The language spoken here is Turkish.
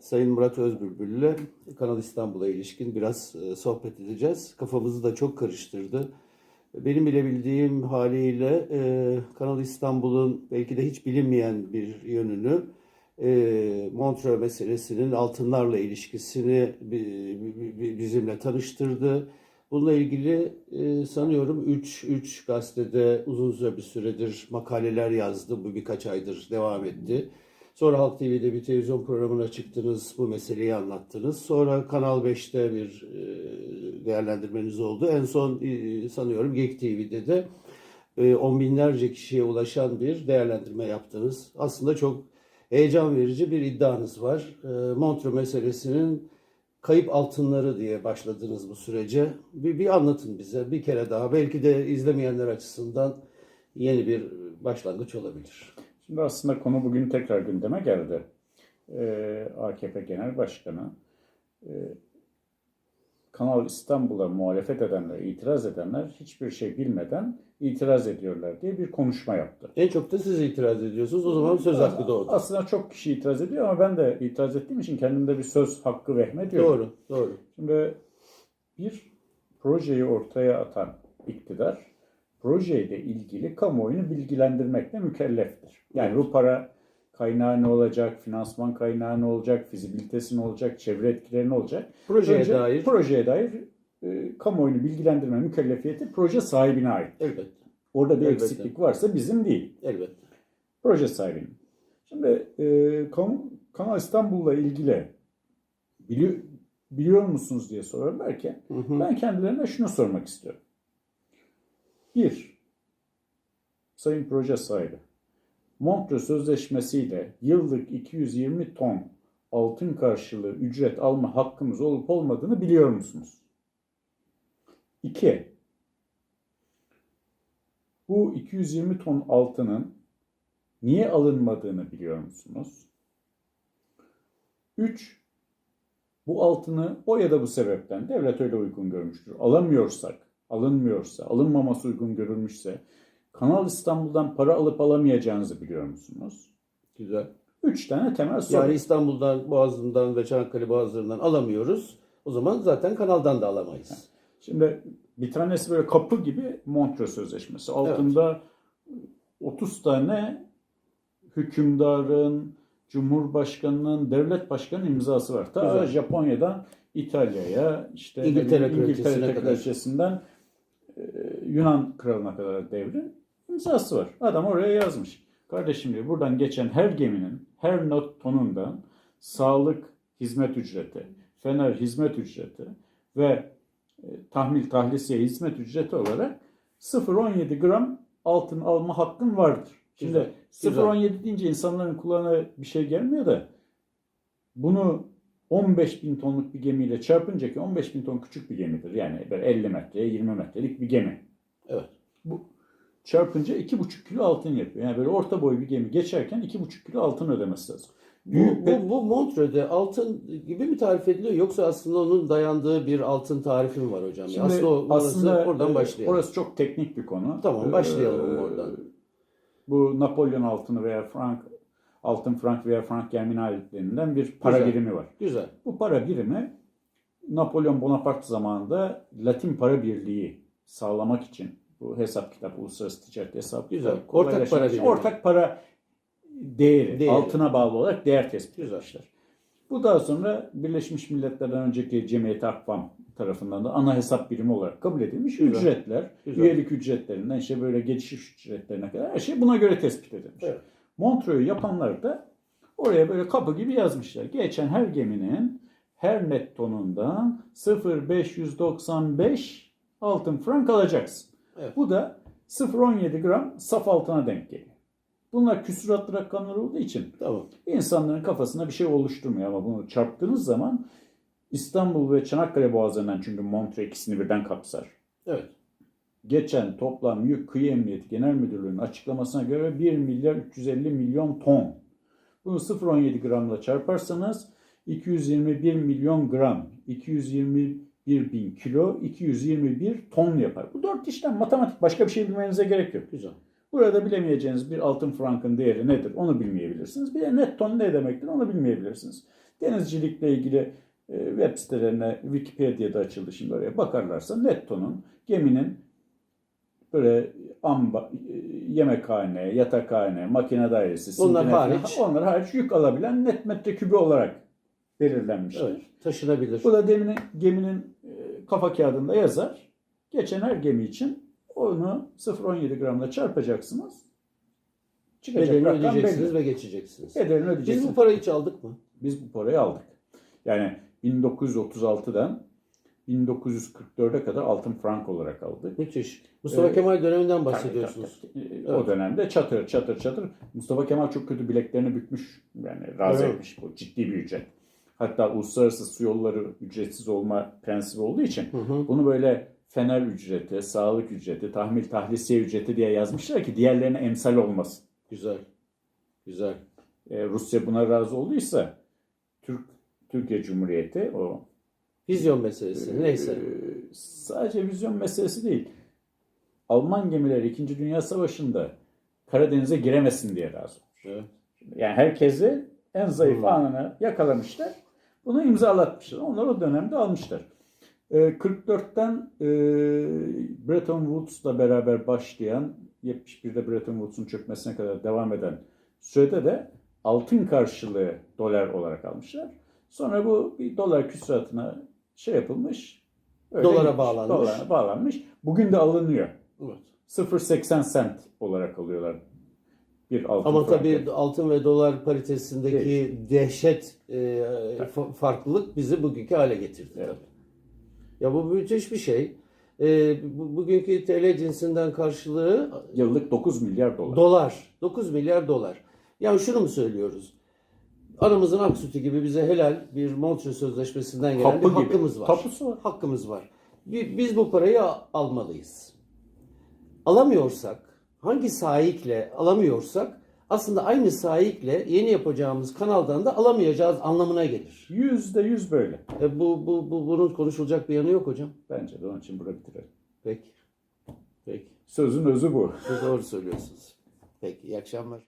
Sayın Murat Özbülbül ile Kanal İstanbul'a ilişkin biraz e, sohbet edeceğiz. Kafamızı da çok karıştırdı. Benim bile bildiğim haliyle e, Kanal İstanbul'un belki de hiç bilinmeyen bir yönünü e, Montreux meselesinin altınlarla ilişkisini bi- bi- bi- bizimle tanıştırdı. Bununla ilgili sanıyorum 3 3 gazetede uzun süre bir süredir makaleler yazdı. Bu birkaç aydır devam etti. Sonra Halk TV'de bir televizyon programına çıktınız, bu meseleyi anlattınız. Sonra Kanal 5'te bir e, değerlendirmeniz oldu. En son e, sanıyorum Gek TV'de de e, on binlerce kişiye ulaşan bir değerlendirme yaptınız. Aslında çok heyecan verici bir iddianız var. Montreux meselesinin kayıp altınları diye başladınız bu sürece. Bir, bir anlatın bize bir kere daha. Belki de izlemeyenler açısından yeni bir başlangıç olabilir. Şimdi aslında konu bugün tekrar gündeme geldi. Ee, AKP Genel Başkanı e, Kanal İstanbul'a muhalefet edenler, itiraz edenler hiçbir şey bilmeden itiraz ediyorlar diye bir konuşma yaptı. En çok da siz itiraz ediyorsunuz. O zaman söz hakkı doğdu. Aslında çok kişi itiraz ediyor ama ben de itiraz ettiğim için kendimde bir söz hakkı vehmediyorum. Doğru, doğru. Şimdi bir projeyi ortaya atan iktidar projeyle ilgili kamuoyunu bilgilendirmekle mükelleftir. Yani Evet. bu para kaynağı ne olacak, finansman kaynağı ne olacak, fizibilitesi ne olacak, çevre etkileri ne olacak? Projeye Önce dair projeye dair e, kamuoyunu bilgilendirme mükellefiyeti proje sahibine ait. elbette, Orada bir Elbette. eksiklik varsa bizim değil elbette. proje sahibinin. Şimdi e, Kan- Kanal İstanbul'la ilgili biliyor, biliyor musunuz diye sorarlarken Hı hı. ben kendilerine şunu sormak istiyorum. Bir, Sayın Proje sahibi, Montreux Sözleşmesi'yle yıllık 220 ton altın karşılığı ücret alma hakkımız olup olmadığını biliyor musunuz? İki, bu 220 ton altının niye alınmadığını biliyor musunuz? 3. Bu altını o ya da bu sebepten devlet öyle uygun görmüştür. Alamıyorsak, alınmıyorsa, alınmaması uygun görülmüşse Kanal İstanbul'dan para alıp alamayacağınızı biliyor musunuz? Güzel. 3 tane temel soru. Yani İstanbul'dan, Boğazı'ndan ve Çanakkale Boğazı'ndan alamıyoruz. O zaman zaten kanaldan da alamayız. Şimdi bir tanesi böyle kapı gibi Montreux Sözleşmesi. Altında 30 tane hükümdarın, cumhurbaşkanının, devlet başkanının imzası var. Ta Güzel. Japonya'dan İtalya'ya, işte İngiltere İngiltere kraliçesine kadar. E, Yunan kralına kadar devrin imzası var. Adam oraya yazmış. Kardeşim diyor buradan geçen her geminin her not tonundan sağlık hizmet ücreti, fener hizmet ücreti ve e, tahmil tahlisiye hizmet ücreti olarak 0.17 gram altın alma hakkın vardır. Şimdi Güzel, güzel. 0.17 deyince insanların kulağına bir şey gelmiyor da bunu 15 bin tonluk bir gemiyle çarpınca ki 15 bin ton küçük bir gemidir. Yani böyle 50 metreye 20 metrelik bir gemi. Evet. Bu çarpınca 2,5 kilo altın yapıyor. Yani böyle orta boy bir gemi geçerken 2,5 kilo altın ödemesi lazım. Bu, Büyük bu, bu Montreux'de altın gibi mi tarif ediliyor yoksa aslında onun dayandığı bir altın tarifi mi var hocam? Şimdi aslında, o- aslında oradan e, başlayalım. Orası çok teknik bir konu. Tamam, başlayalım Ee, oradan. Bu Napolyon altını veya frank altın frank veya frank germinallerinden bir para Güzel. birimi var. Güzel. Bu para birimi Napolyon Bonaparte zamanında Latin para birliği sağlamak için bu hesap kitap uluslararası ticaret hesap Güzel. Ortak para birimi. ortak para değeri, Değeri. altına bağlı olarak değer tespit etmişler. Bu daha sonra Birleşmiş Milletler'den önceki Cemiyeti Akvam tarafından da ana hesap birimi olarak kabul edilmiş Güzel. ücretler, Güzel. üyelik ücretlerinden işte böyle geçiş ücretlerine kadar her şey buna göre tespit edilmiş. Evet. Montreux'u yapanlar da oraya böyle kapı gibi yazmışlar. Geçen her geminin her net tonundan 0,595 altın frank alacaksın. Evet. Bu da 0,17 gram saf altına denk geliyor. Bunlar küsuratlı rakamlar olduğu için Tamam. insanların kafasına bir şey oluşturmuyor ama bunu çarptığınız zaman İstanbul ve Çanakkale boğazlarından çünkü Montreux ikisini birden kapsar. Evet. Geçen toplam yük kıyı emniyeti genel müdürlüğünün açıklamasına göre 1 milyar 350 milyon ton. Bunu 0.17 gramla çarparsanız 221 milyon gram, 221 bin kilo, 221 ton yapar. Bu dört işlem matematik. Başka bir şey bilmenize gerek yok. Güzel. Burada bilemeyeceğiniz bir altın frankın değeri nedir onu bilmeyebilirsiniz. Bir de net ton ne demektir onu bilmeyebilirsiniz. Denizcilikle ilgili e, web sitelerine Wikipedia'da açıldı şimdi oraya bakarlarsa nettonun geminin böyle amba, yemekhane, yatakhane, makine dairesi, Onlar sintine falan, hariç. onlar hariç yük alabilen net metrekübü olarak belirlenmiştir. Evet, taşınabilir. Bu da geminin, geminin kafa kağıdında yazar. Geçen her gemi için onu 0.17 gramla çarpacaksınız. Çıkacak Bedelini ödeyeceksiniz belli. ve geçeceksiniz. Bedelini Biz ödeyeceksiniz. bu parayı hiç aldık mı? Biz bu parayı aldık. Yani 1936'dan 1944'e kadar altın frank olarak aldık. Müthiş. Mustafa Ee, Kemal döneminden bahsediyorsunuz. Tabii, tabii, tabii. O dönemde çatır çatır çatır. Mustafa Kemal çok kötü bileklerini bükmüş. Yani razı Evet. etmiş. Bu ciddi bir ücret. Hatta uluslararası su yolları ücretsiz olma prensibi olduğu için Hı hı. bunu böyle fener ücreti, sağlık ücreti, tahmil tahlisiye ücreti diye yazmışlar ki diğerlerine emsal olmasın. Güzel. Güzel. Ee, Rusya buna razı olduysa Türk Türkiye Cumhuriyeti o Vizyon meselesi. Neyse. Ee, sadece vizyon meselesi değil. Alman gemileri 2. Dünya Savaşı'nda Karadeniz'e giremesin diye razı olmuş. Evet. Yani herkesi en zayıf Hmm. anını yakalamışlar. Bunu imzalatmışlar. Onlar o dönemde almışlar. Ee, 44'ten e, Bretton Woods'la beraber başlayan 71'de Bretton Woods'un çökmesine kadar devam eden sürede de altın karşılığı dolar olarak almışlar. Sonra bu bir dolar küsuratına şey yapılmış. Dolara gitmiş. bağlanmış. Dolara bağlanmış. Bugün de alınıyor. Evet. 0.80 sent olarak alıyorlar. Bir altın Ama frankı. tabii altın ve dolar paritesindeki dehşet e, fa- farklılık bizi bugünkü hale getirdi. Evet. tabii. Ya bu müthiş bir şey. E, bu, bugünkü TL cinsinden karşılığı Yıllık 9 milyar dolar. dolar. 9 milyar dolar. Yani şunu mu söylüyoruz? Aramızın ak sütü gibi bize helal bir Montreux Sözleşmesi'nden gelen Kapı bir gibi. hakkımız var. Tapusu var. Hakkımız var. Bi- Biz bu parayı a- almalıyız. Alamıyorsak, hangi sahikle alamıyorsak aslında aynı sahikle yeni yapacağımız kanaldan da alamayacağız anlamına gelir. Yüzde yüz böyle. E bu, bu, bu bunun konuşulacak bir yanı yok hocam. Bence de onun için burada bitirelim. Peki. Peki. Sözün özü bu. Bu doğru söylüyorsunuz. Peki. iyi akşamlar.